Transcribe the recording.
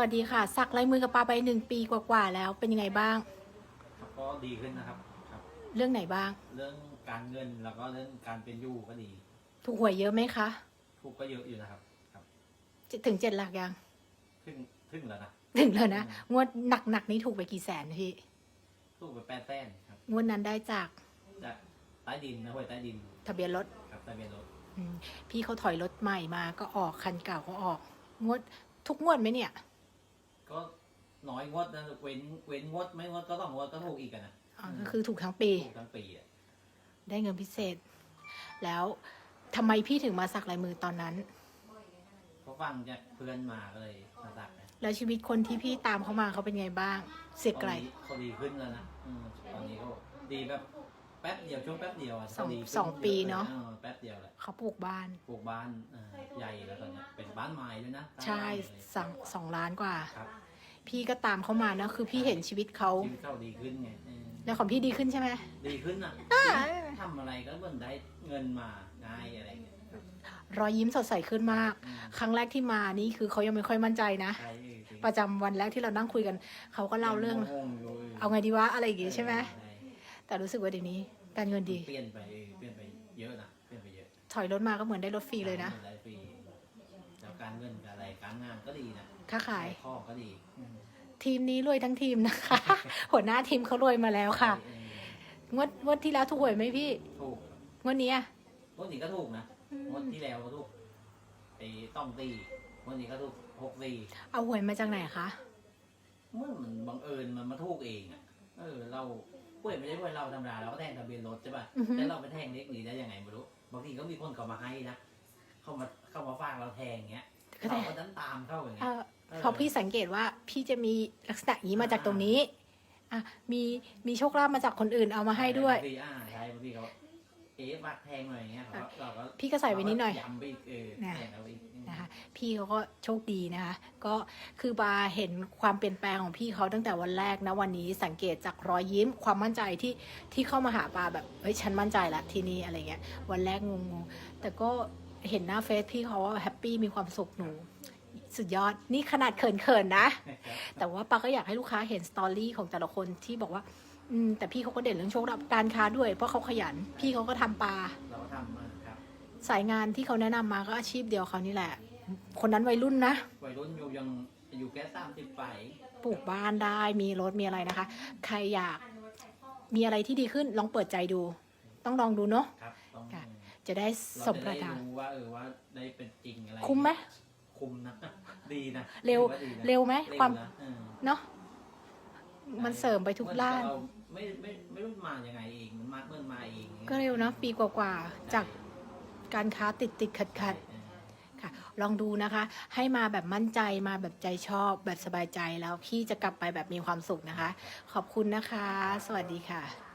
วัสดีค่ะ สักลายมือกับปาไปหนึ่งปีกว่าๆแล้วเป็นยังไงบ้างครับก็ดีขึ้นนะครับครับ เรื่องไหนบ้าง เรื่องการเงินแล้วก็เรื่องการเป็นอยู่ก็ดี ถูกหวยเยอะไหมคะ ถูกก็เยอะอยู่นะครับ ครับจะถึงเจ็ดหลักยังขึ้นขึ้นแล้วนะถึงแล้วนะงวดหนักๆนี้ถูกไปกี่แสนพี่ถูกไปแปดแต้นครับงวดนั้นได้จากจากใต้ดินนะห้วยใต้ดิน ทะเบียนรถครับทะเบียนรถอืมพี่เขาถอยรถใหม่มาก็ออกคันเก่าก็ออก งวดทุกงวดไหมเนี่ย ก็น้อยงวดนะเว้นเว้นงวดไม่งวดก็ต้องงวดก็ถูกอีกอะนะอ๋อก็คือถูกทั้งปี ถูกทั้งปีอะได้เงินพิเศษ แล้วทำไมพี่ถึงมาสักลายมือตอนนั้นเพราะฟังจากเพื่อนมาก็เลยมาตักนะแล้วชีวิตคนที่พี่ตามเขามาเขาเป็นไงบ้าง เสียไกล ตอนนี้เขาดีขึ้นแล้วนะอืมตอนนี้เขาดีแบบ แป๊บเดียวช่วงแป๊บเดียวอะสองเขาดีขึ้นสองปีเนอะ ออแป๊บเดียวแหละเขาปลูกบ้าน ปลูกบ้านเอ่อใหญ่แล้วตอนเนี้ยเป็นบ้านไม้ด้วยนะใช่ตั้งบ้านเลยสองสองล้านกว่า ครับพี่ก็ตามเขามานะคือพี่เห็นชีวิตเขาชีวิตเขาดีขึ้นไงเออแล้วของพี่ดีขึ้นใช่ไหมดีขึ้นอะอ่าทำอะไรก็เหมือนได้เงินมาง่ายอะไรเงี้ยครับรอยยิ้มสดใสขึ้นมาก อืมครั้งแรกที่มานี่คือเขายังไม่ค่อยมั่นใจนะ ใช่เออจริงประจำวันแรกที่เรานั่งคุยกันเขาก็เล่าเรื่อง งงๆอยู่เอาไงดีวะอะไรอย่างงี้ใช่ไหมใช่แต่รู้สึกว่าเดี๋ยวนี้ การเงินดี เปลี่ยนไปเออเปลี่ยนไปเยอะนะเปลี่ยนไปเยอะถอยรถมาก็เหมือนได้รถฟรีเลยนะ ได้ฟรีแล้วการเงินกับอะไรการงานก็ดีนะค้าขาย ข้อก็ดีอืมทีมนี้รวยทั้งทีมนะคะ หัวหน้าทีมเขารวยมาแล้วค่ะ เอองวดงวดที่แล้วถูกหวยไหมพี่ ถูกงวดนี้อะงวดนี้ก็ถูกนะงวดที่แล้วก็ถูกไอ้ต้องตีงวดนี้ก็ถูกหกตีเอาหวยมาจากไหนคะ เมื่อมันบังเอิญมันมาถูกเองอะเออ เรา ป่วยไม่ได้ป่วยเราธรรมดาเราก็แทงทะเบียนรถใช่ป่ะอือฮึ แต่เราไปแทงเล็กนี้ได้ยังไงไม่รู้บางทีก็มีคนเขามาให้นะเข้ามาเข้ามาฝากเราแทงเงี้ยก็ได้เราก็ดันตามเข้าอย่างเอเงี้ยอเขาพี่สังเกตว่าพี่จะมีลักษณะอย่างนี้มาจากตรงนี้อะมีมีโชคลาภมาจากคนอื่นเอามาให้ด้วย บางทีอ่าใช่บางทีเขาเอ๊ะบักแทงหน่อยอย่างเงี้ยเขาก็เราก็พี่ก็ใส่ไปนิดหน่อย ย้ำไปอีกเออนะ แทงเอาไปอีกนะคะ พี่เขาก็โชคดีนะคะ ก็คือบาเห็นความเปลี่ยนแปลงของพี่เขาตั้งแต่วันแรกนะวันนี้สังเกตจากรอยยิ้มความมั่นใจที่ที่เข้ามาหาปาแบบเฮ้ยฉันมั่นใจละที่นี่อะไรเงี้ยวันแรกงงๆแต่ก็เห็นหน้าเฟซพี่เขาว่าแฮปปี้มีความสุขหนูสุดยอดนี่ขนาดเขินๆนะ แต่ว่าปาก็อยากให้ลูกค้าเห็นสตอรี่ของแต่ละคนที่บอกว่า อืมแต่พี่เขาก็เด่นเรื่องโชคลาภการค้าด้วย เพราะเขาขยัน พี่เขาก็ทำปลาเราก็ทำมาครับ สายงานที่เขาแนะนำมาก็อาชีพเดียวเขานี่แหละ คนนั้นวัยรุ่นนะ วัยรุ่นอยู่ยังอยู่แค่สามสิบไปปลูกบ้านได้มีรถมีอะไรนะคะ ใครอยากมีอะไรที่ดีขึ้นลองเปิดใจดู ต้องลองดูเนาะครับต้องค่ะจะได้เราสมจะปได้รารถนารู้ว่าเออว่าได้เป็นจริงอะไรคุ้มไหม คุ้มนะ ดีนะเร็ว ถือาดีนะเร็วไหมเร็ความนะเออเนาะมันเสริมไปทุกด้าน เหมือเราไม่ไม่ไม่รู้มายังไงเองมันมาเมื่อมาเองก็เร็วเนาะปีกว่าๆจากการค้าติดติดขัดขัดใช่ๆค่ะ ลองดูนะคะ ให้มาแบบมั่นใจมาแบบใจชอบแบบสบายใจแล้วพี่จะกลับไปแบบมีความสุขนะคะ ขอบคุณนะคะ สวัสดีค่ะ